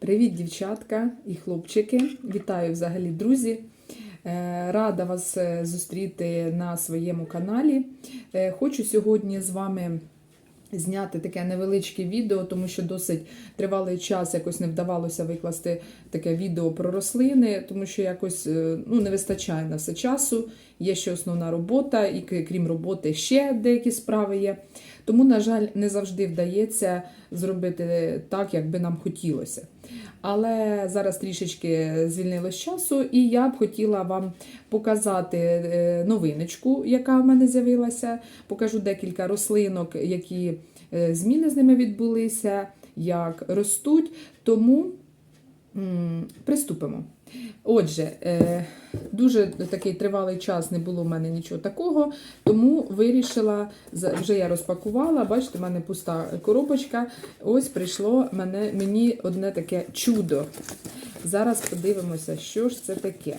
Привіт, дівчатка і хлопчики! Вітаю взагалі, друзі! Е, Рада вас е, зустріти на своєму каналі. Е, Хочу сьогодні з вами зняти таке невеличке відео, тому що досить тривалий час якось не вдавалося викласти таке відео про рослини, тому що якось ну, не вистачає на все часу. Є ще основна робота, і крім роботи ще деякі справи є. Тому, на жаль, не завжди вдається зробити так, як би нам хотілося. Але зараз трішечки звільнилось часу, і я б хотіла вам показати е, новиночку, яка в мене з'явилася. Покажу декілька рослинок, які е, зміни з ними відбулися, як ростуть. Тому приступимо. Отже, е, дуже такий тривалий час не було в мене нічого такого, тому вирішила, вже я розпакувала, бачите, в мене пуста коробочка. Ось прийшло мені одне таке чудо. Зараз подивимося, що ж це таке.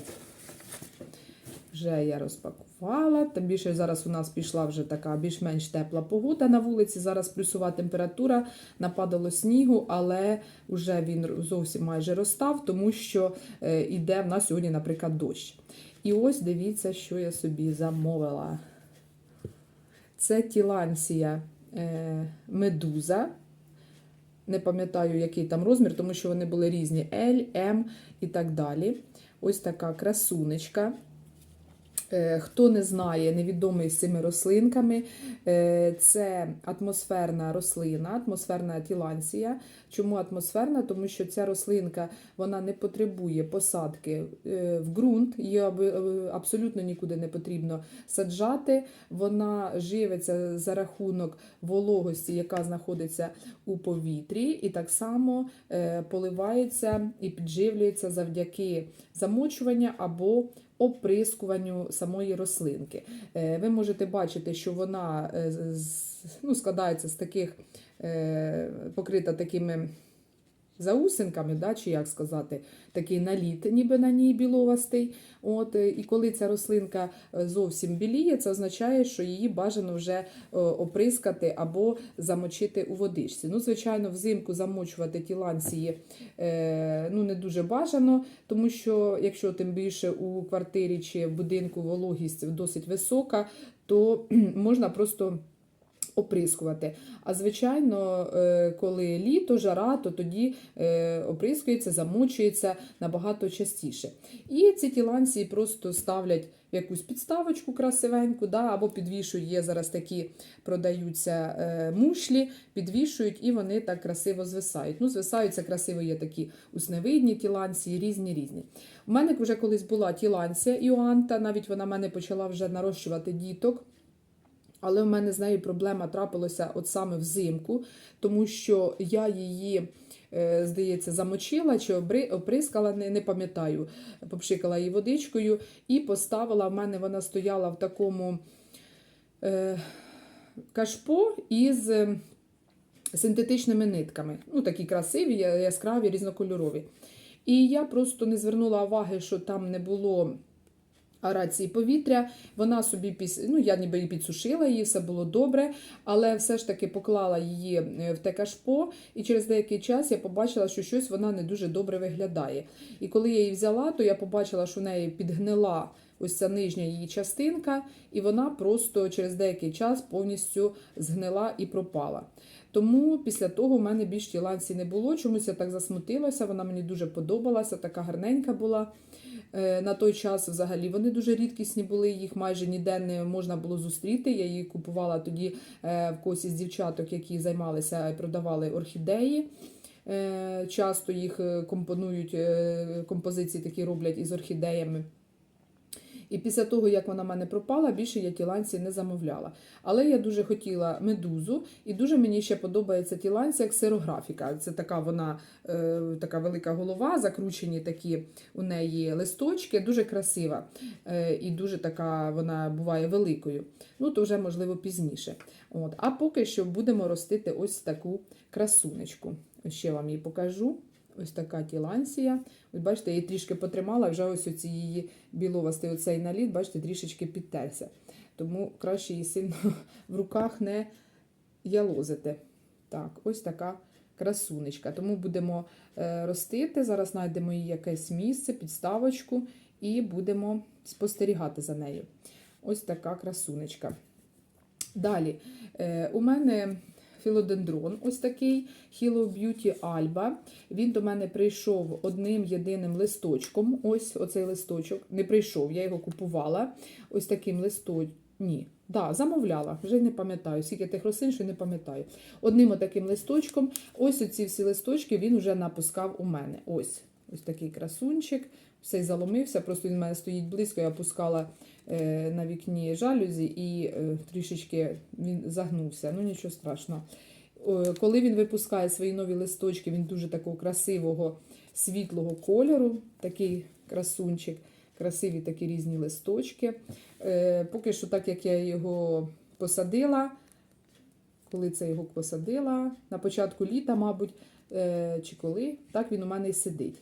Вже я розпакувала. Тим більше зараз у нас пішла вже така більш-менш тепла погода на вулиці. Зараз плюсова температура, нападало снігу, але вже він зовсім майже розстав, тому що е, іде в нас сьогодні, наприклад, дощ. І ось дивіться, що я собі замовила. Це тілансія е, медуза. Не пам'ятаю, який там розмір, тому що вони були різні L, M і так далі. Ось така красунечка. Е, Хто не знає, невідомий з цими рослинками, е, це атмосферна рослина, атмосферна тілансія. Чому атмосферна? Тому що ця рослинка вона не потребує посадки е, в ґрунт, її абсолютно нікуди не потрібно саджати. Вона живиться за рахунок вологості, яка знаходиться у повітрі, і так само поливається і підживлюється завдяки замочуванню або оприскуванню самої рослинки. Е, Ви можете бачити, що вона е, ну, складається з таких, е, покрита такими заусинками, да, чи як сказати, такий наліт, ніби на ній біловастий. От, е, і коли ця рослинка е, зовсім біліє, це означає, що її бажано вже е, оприскати або замочити у водичці. Ну, звичайно, взимку замочувати тілансії е, ну, не дуже бажано, тому що якщо тим більше у квартирі чи в будинку вологість досить висока, то можна просто оприскувати. А звичайно, е, коли літо, жара, то тоді е, оприскується, замочується набагато частіше. І ці тіланції просто ставлять якусь підставочку красивеньку, да, або підвішують, є зараз такі продаються е, мушлі, підвішують і вони так красиво звисають. Ну, звисаються красиво, є такі усневидні тіланції, різні різні. У мене вже колись була тіланція Іоанта, навіть вона мене почала вже нарощувати діток. Але в мене з нею проблема трапилася от саме взимку, тому що я її, е, здається, замочила чи оприскала, не, не пам'ятаю, попшикала її водичкою і поставила. В мене вона стояла в такому е, кашпо із е, синтетичними нитками. Ну, такі красиві, яскраві, різнокольорові. І я просто не звернула уваги, що там не було арації повітря. Вона собі піс... ну, я ніби її підсушила, її все було добре, але все ж таки поклала її е, в те кашпо, і через деякий час я побачила, що щось вона не дуже добре виглядає. І коли я її взяла, то я побачила, що в неї підгнила ось ця нижня її частинка, і вона просто через деякий час повністю згнила і пропала. Тому після того в мене більш тіланці не було. Чомусь я так засмутилася, вона мені дуже подобалася, така гарненька була. Е, На той час взагалі вони дуже рідкісні були, їх майже ніде не можна було зустріти. Я її купувала тоді е, в когось із дівчаток, які займалися і продавали орхідеї. Е, Часто їх компонують, композиції такі роблять із орхідеями. І після того, як вона в мене пропала, більше я тіланці не замовляла. Але я дуже хотіла медузу, і дуже мені ще подобається тіланця як сирографіка. Це така вона е, така велика голова, закручені такі у неї листочки, дуже красива. Е, і дуже така вона буває великою. Ну, то вже, можливо, пізніше. От. А поки що будемо ростити ось таку красунечку. Ще вам її покажу. Ось така тілансія. Ось бачите, я її трішки потримала, вже ось оці її біловастий оцей наліт, бачите, трішечки підтерся. Тому краще її сильно в руках не ялозити. Так, ось така красунечка. Тому будемо е, ростити. Зараз знайдемо їй якесь місце, підставочку і будемо спостерігати за нею. Ось така красунечка. Далі, е, у мене філодендрон, ось такий Hello Beauty Alba. Він до мене прийшов одним єдиним листочком. Ось оцей листочок. Не прийшов, я його купувала. Ось таким листочком. Ні, да, замовляла, вже не пам'ятаю, скільки тих рослин, що не пам'ятаю. Одним отаким листочком. Ось оці всі листочки він вже напускав у мене. Ось ось такий красунчик. Все заломився, просто він в мене стоїть близько, я пускала е, на вікні жалюзі і е, трішечки він загнувся. Ну нічого страшного. Е, коли він випускає свої нові листочки, він дуже такого красивого світлого кольору, такий красунчик, красиві такі різні листочки. Е, поки що, так як я його посадила, коли це його посадила, на початку літа, мабуть, е, чи коли, так він у мене і сидить.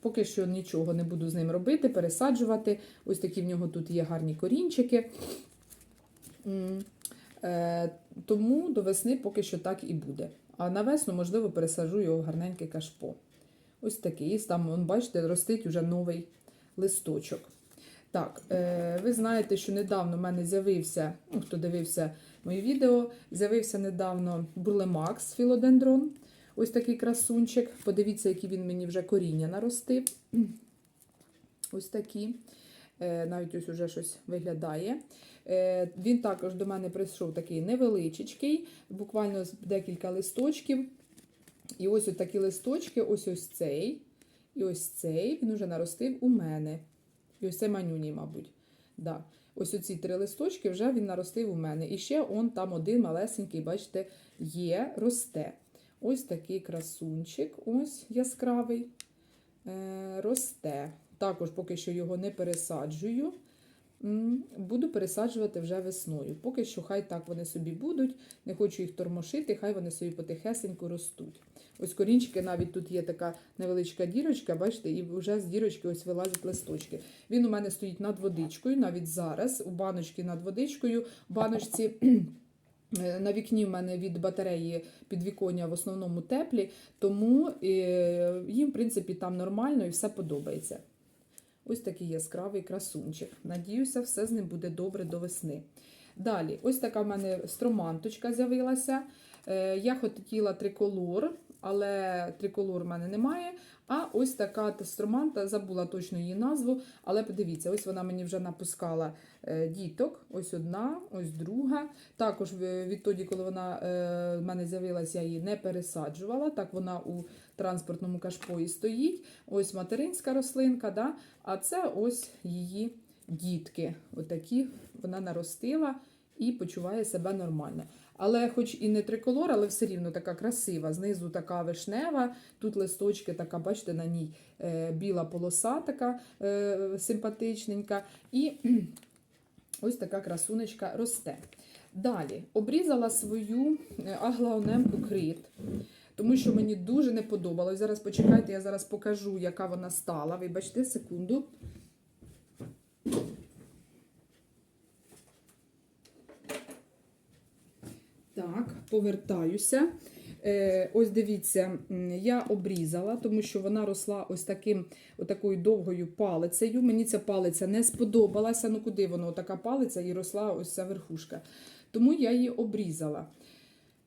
Поки що нічого не буду з ним робити, пересаджувати. Ось такі в нього тут є гарні корінчики. Е, Тому до весни поки що так і буде. А на весну, можливо, пересаджу його в гарненьке кашпо. Ось такий. Там, вон, бачите, ростить уже новий листочок. Так, е, ви знаєте, що недавно в мене з'явився, ну, хто дивився мої відео, з'явився недавно бурлемакс філодендрон. Ось такий красунчик. Подивіться, які він мені вже коріння наростив. Ось такі. Е, Навіть ось уже щось виглядає. Е, Він також до мене прийшов такий невеличкий, буквально декілька листочків. І ось такі листочки, ось ось цей. І ось цей він вже наростив у мене. І ось це манюній, мабуть. Да. Ось оці три листочки вже він наростив у мене. І ще он там один малесенький, бачите, є, росте. Ось такий красунчик, ось яскравий, е, росте. Також поки що його не пересаджую. Буду пересаджувати вже весною. Поки що хай так вони собі будуть. Не хочу їх тормошити, хай вони собі потихесенько ростуть. Ось корінчики, навіть тут є така невеличка дірочка, бачите, і вже з дірочки ось вилазять листочки. Він у мене стоїть над водичкою, навіть зараз, у баночці над водичкою. Баночці На вікні в мене від батареї підвіконня в основному теплі, тому е, їм, в принципі, там нормально і все подобається. Ось такий яскравий красунчик. Надіюся, все з ним буде добре до весни. Далі, ось така в мене строманточка з'явилася. Е, Я хотіла триколор, але триколор в мене немає. А ось така та строманта, забула точно її назву, але подивіться, ось вона мені вже напускала е, діток. Ось одна, ось друга. Також відтоді, коли вона е, в мене з'явилася, я її не пересаджувала. Так вона у транспортному кашпої стоїть. Ось материнська рослинка, да? а це ось її дітки. Отакі вона наростила і почуває себе нормально. Але, хоч і не триколор, але все рівно така красива. Знизу така вишнева, тут листочки, така, бачите, на ній е, біла полоса, така е, симпатичненька. І ось така красунечка росте. Далі обрізала свою аглаонемку крит, тому що мені дуже не подобалось. Зараз почекайте, я зараз покажу, яка вона стала. Вибачте, секунду. Так, повертаюся. Е, ось дивіться, я обрізала, тому що вона росла ось таким, отакою довгою палицею. Мені ця палиця не сподобалася. Ну куди воно? Така палиця і росла ось ця верхушка. Тому я її обрізала.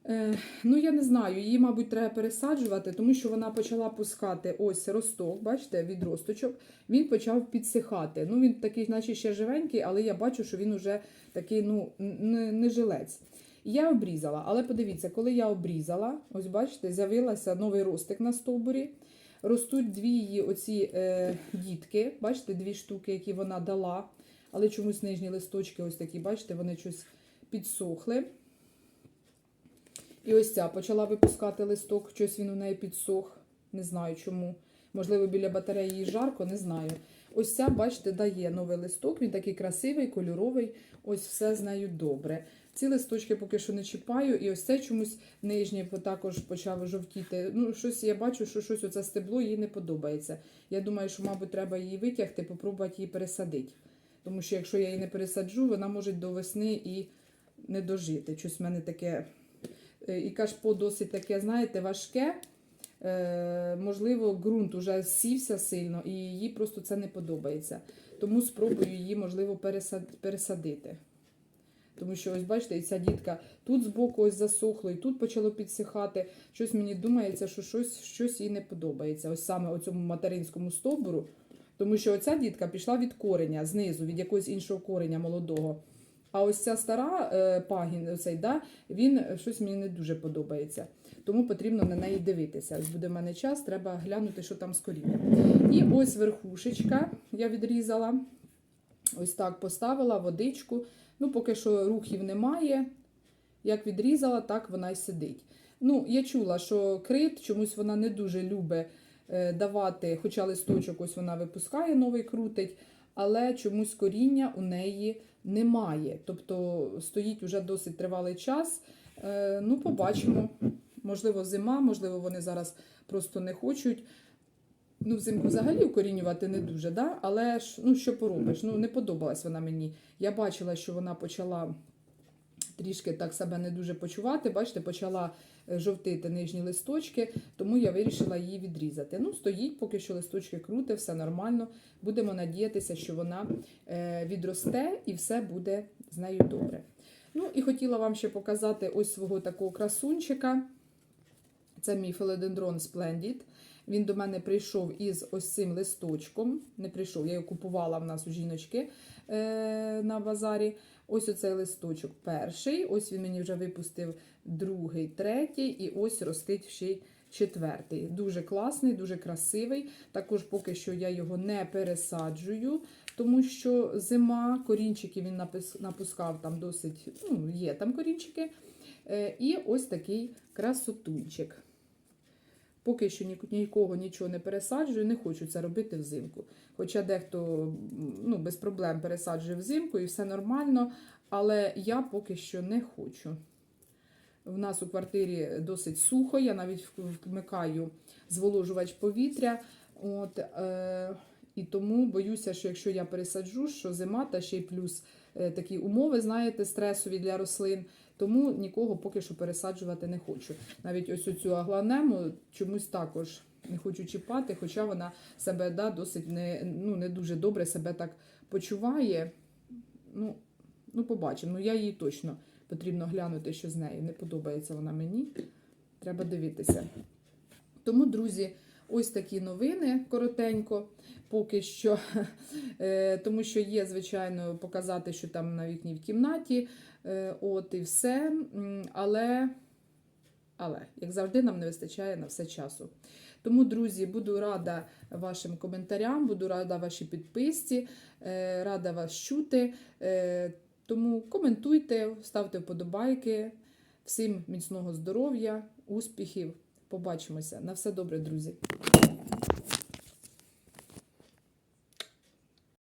Е, ну, я не знаю, її, мабуть, треба пересаджувати, тому що вона почала пускати ось росток, бачите, відросточок, він почав підсихати. Ну, він такий, наче ще живенький, але я бачу, що він уже такий, ну, не, не жилець. Я обрізала, але подивіться, коли я обрізала, ось бачите, з'явилася новий ростик на стовбурі. Ростуть дві її оці е, дітки, бачите, дві штуки, які вона дала. Але чомусь нижні листочки, ось такі, бачите, вони щось підсохли. І ось ця почала випускати листок, щось він у неї підсох. Не знаю чому. Можливо, біля батареї їй жарко, не знаю. Ось ця, бачите, дає новий листок, він такий красивий, кольоровий. Ось все з нею добре. Ці листочки поки що не чіпаю, і ось це чомусь нижнє також почав жовтіти. Ну, щось я бачу, що щось оце стебло їй не подобається. Я думаю, що, мабуть, треба її витягти, попробувати її пересадити. Тому що якщо я її не пересаджу, вона може до весни і не дожити. Щось в мене таке Е, І кашпо досить таке, знаєте, важке. Е, можливо, ґрунт уже сівся сильно, і їй просто це не подобається. Тому спробую її, можливо, пересад- пересадити. Тому що, ось бачите, і ця дітка тут збоку ось засохло, і тут почало підсихати. Щось мені думається, що щось, щось їй не подобається. Ось саме оцьому материнському стовбуру. Тому що оця дітка пішла від кореня, знизу, від якогось іншого кореня молодого. А ось ця стара е, пагін, оцей, да, він щось мені не дуже подобається. Тому потрібно на неї дивитися. Ось буде в мене час, треба глянути, що там з корінням. І ось верхушечка я відрізала. Ось так поставила водичку. Ну, поки що рухів немає. Як відрізала, так вона й сидить. Ну, я чула, що крит чомусь вона не дуже любить е, давати, хоча листочок ось вона випускає, новий крутить, але чомусь коріння у неї немає. Тобто стоїть уже досить тривалий час. Е, ну, побачимо. Можливо, зима, можливо, вони зараз просто не хочуть. Ну, взимку взагалі укорінювати не дуже, да? але ж ну, що поробиш? Ну, не подобалась вона мені. Я бачила, що вона почала трішки так себе не дуже почувати. Бачите, почала е, жовтити нижні листочки, тому я вирішила її відрізати. Ну, стоїть, поки що листочки крути, все нормально. Будемо надіятися, що вона е, відросте і все буде з нею добре. Ну, і хотіла вам ще показати ось свого такого красунчика. Це мій філодендрон Splendid. Він до мене прийшов із ось цим листочком. Не прийшов, я його купувала в нас у жіночки е, на базарі. Ось оцей листочок перший. Ось він мені вже випустив другий, третій, і ось ростить ще й четвертий. Дуже класний, дуже красивий. Також поки що я його не пересаджую, тому що зима, корінчики він напускав там досить, ну, є там корінчики. Е, І ось такий красотунчик. Поки що нікого нічого не пересаджую, не хочу це робити взимку. Хоча дехто ну, без проблем пересаджує взимку і все нормально, але я поки що не хочу. В нас у квартирі досить сухо, я навіть вмикаю зволожувач повітря. От, е, і тому боюся, що якщо я пересаджу, що зима та ще й плюс е, такі умови, знаєте, стресові для рослин, тому нікого поки що пересаджувати не хочу. Навіть ось оцю агланему чомусь також не хочу чіпати, хоча вона себе да, досить не, ну, не дуже добре себе так почуває. Ну, ну побачимо. Ну, я її точно потрібно глянути, що з нею. Не подобається вона мені. Треба дивитися. Тому, друзі, ось такі новини коротенько, поки що. Е, Тому що є, звичайно, показати, що там на вікні в кімнаті. Е, От і все. Але, але, як завжди, нам не вистачає на все часу. Тому, друзі, буду рада вашим коментарям, буду рада вашій підписці, е, рада вас чути. Тому коментуйте, ставте вподобайки. Всім міцного здоров'я, успіхів. Побачимося. На все добре, друзі.